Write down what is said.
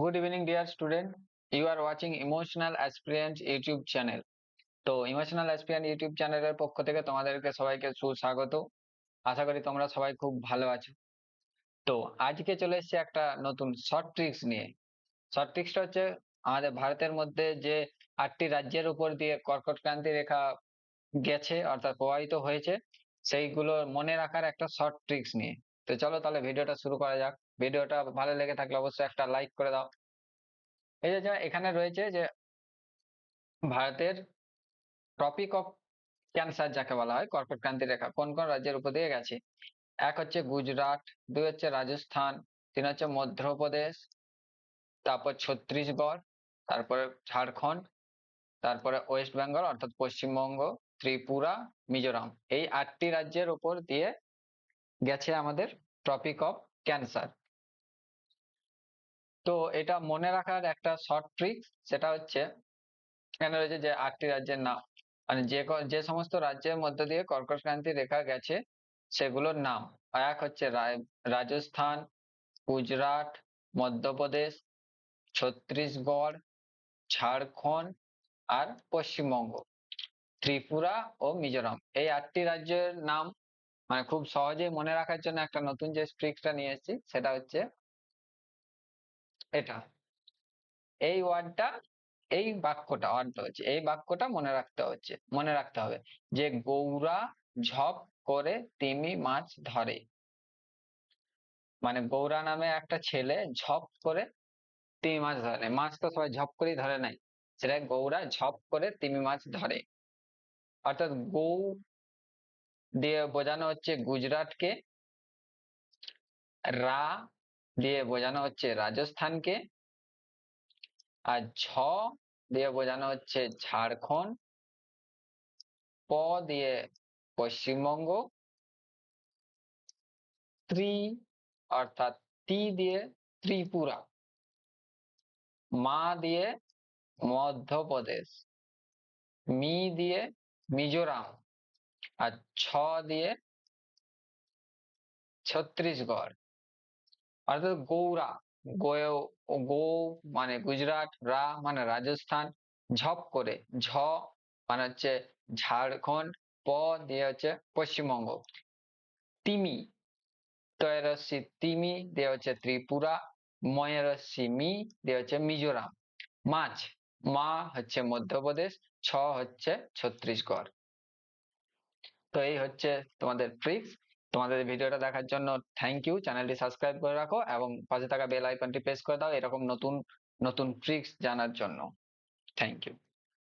Good evening, dear student. You are watching Emotional Aspirant YouTube channel. তো emotional aspirant YouTube চ্যানেলের পক্ষ থেকে তোমাদেরকে সবাইকে সুস্বাগত। আশা করি তোমরা সবাই খুব ভালো আছো। তো আজকে চলে এসেছি একটা নতুন শর্ট ট্রিক্স নিয়ে। শর্ট ট্রিক্সটা হচ্ছে আমাদের ভারতের মধ্যে যে আটটি রাজ্যের উপর দিয়ে কর্কট ক্রান্তি রেখা গেছে অর্থাৎ প্রবাহিত হয়েছে সেইগুলো মনে রাখার একটা শর্ট ট্রিক্স নিয়ে। তো চলো তাহলে ভিডিওটা শুরু করা যাক। ভিডিওটা ভালো লেগে থাকলে অবশ্যই একটা লাইক করে দাও। এই যে এখানে রয়েছে যে ভারতের ট্রপিক অফ ক্যান্সার যাকে বলা হয় কর্কট ক্রান্তি রেখা, কোন কোন রাজ্যের উপর দিয়ে গেছে? এক হচ্ছে গুজরাট, দুই হচ্ছে রাজস্থান, তিন হচ্ছে মধ্যপ্রদেশ, তারপর ছত্তিশগড়, তারপরে ঝাড়খণ্ড, তারপরে ওয়েস্ট বেঙ্গল, অর্থাৎ পশ্চিমবঙ্গ, ত্রিপুরা, মিজোরাম। এই আটটি রাজ্যের উপর দিয়ে গেছে আমাদের টপিক অফ ক্যান্সার তো এটা মনে রাখার একটা শর্ট ট্রিক সেটা হচ্ছে এখানে রয়েছে যে আটটি রাজ্যের নাম। মানে যে যে সমস্ত রাজ্যের মধ্যে দিয়ে কর্কট ক্রান্তি রেখা গেছে সেগুলোর নাম। এক হচ্ছে রাজস্থান, গুজরাট, মধ্যপ্রদেশ, ছত্তিশগড়, ঝাড়খণ্ড আর পশ্চিমবঙ্গ, ত্রিপুরা ও মিজোরাম। এই আটটি রাজ্যের নাম মানে খুব সহজেই মনে রাখার জন্য একটা নতুন যে ট্রিক্সটা নিয়ে এসেছি সেটা হচ্ছে এটা। এই ওয়ার্ডটা এই বাক্যটা অর্থ হচ্ছে। এই বাক্যটা মনে রাখতে হচ্ছে, মনে রাখতে হবে যে গৌরা ঝপ করে তিমি মাছ ধরে। মানে গৌরা নামে একটা ছেলে ঝপ করে তিমি মাছ ধরে। মাছ তো সবাই ঝপ করেই ধরে নাই। সেটা গৌরা ঝপ করে তিমি মাছ ধরে। অর্থাৎ গৌ দিয়ে বোঝানো হচ্ছে গুজরাটকে রা দিয়ে বোঝানো হচ্ছে রাজস্থানকে। আর ঝ দিয়ে বোঝানো হচ্ছে ঝাড়খণ্ড। প দিয়ে পশ্চিমবঙ্গ। ত্রি অর্থাৎ তি দিয়ে ত্রিপুরা। মা দিয়ে মধ্যপ্রদেশ। মি দিয়ে মিজোরাম। আর ছ দিয়ে ছত্রিশগড় অর্থাৎ গৌরা গো মানে গুজরাট, রা মানে রাজস্থান, ঝপ করে, ঝ মানে হচ্ছে ঝাড়খণ্ড, প দিয়ে হচ্ছে পশ্চিমবঙ্গ। তিমি তয়রস্যি তিমি দিয়ে হচ্ছে ত্রিপুরা ময়রস্যি মি দিয়ে হচ্ছে মিজোরাম। মাছ, মা হচ্ছে মধ্যপ্রদেশ, ছ হচ্ছে ছত্রিশগড় তো এই হচ্ছে তোমাদের ট্রিক্স তোমাদের ভিডিওটা দেখার জন্য থ্যাংক ইউ চ্যানেলটি সাবস্ক্রাইব করে রাখো এবং পাশে থাকা বেল আইকনটি প্রেস করে দাও, এরকম নতুন নতুন ট্রিক্স জানার জন্য। Thank you